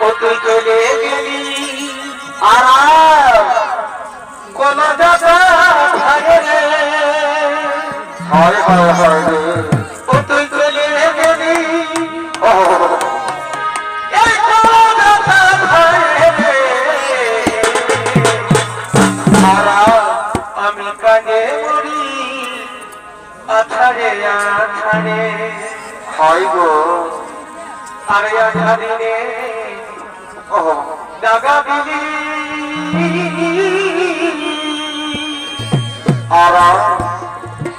ও তুই আরাম কোন দাদা ভাগে হায় হায় হায় রে ও তুই চলে গেলি। ও আমি কানে মরি, আছাড়ে আছাড়ে। হায় গো, আরে আছাড়িনে ও দাগা দিলি।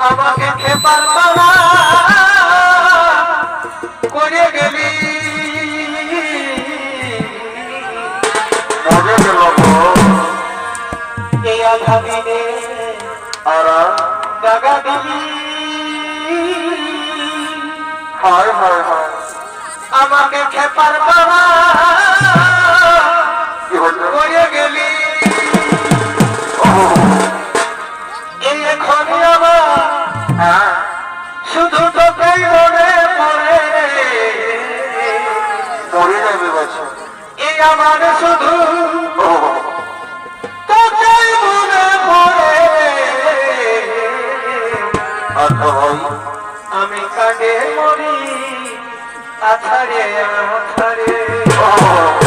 আমাকে খেপার বাবা করে গেলি। এই আঘাদিনে আরাম দাগা দিলি। হায় হায় হায়, আমাকে খেপার বাবা আছাড়ে আছাড়ে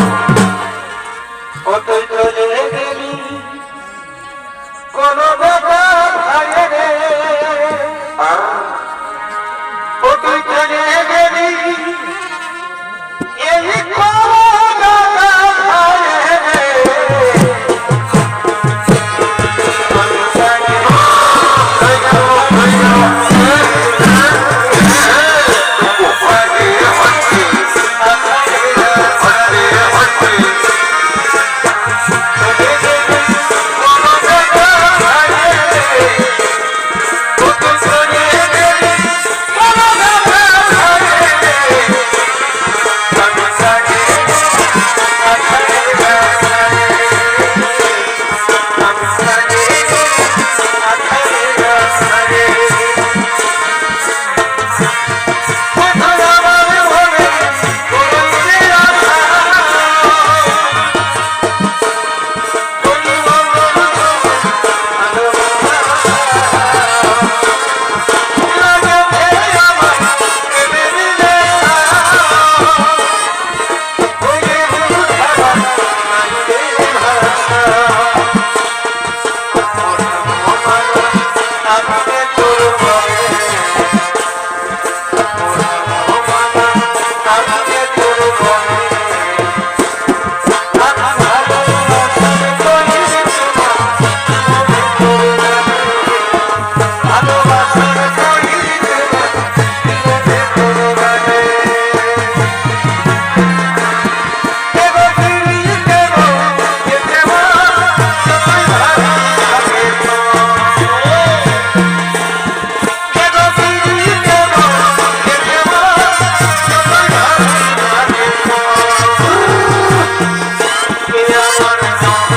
Arizona.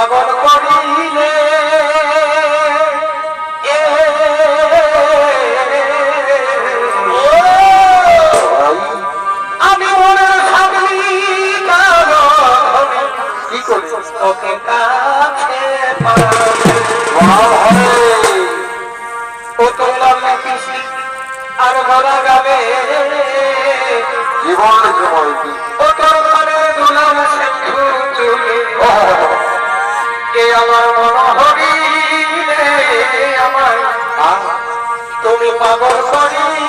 পাগল করিলে আমি মনের সাগলি কি করছ? তোকে কাছে ও তোমরা আর ঘোরা গাবে জীবন সময় হরিলে আমার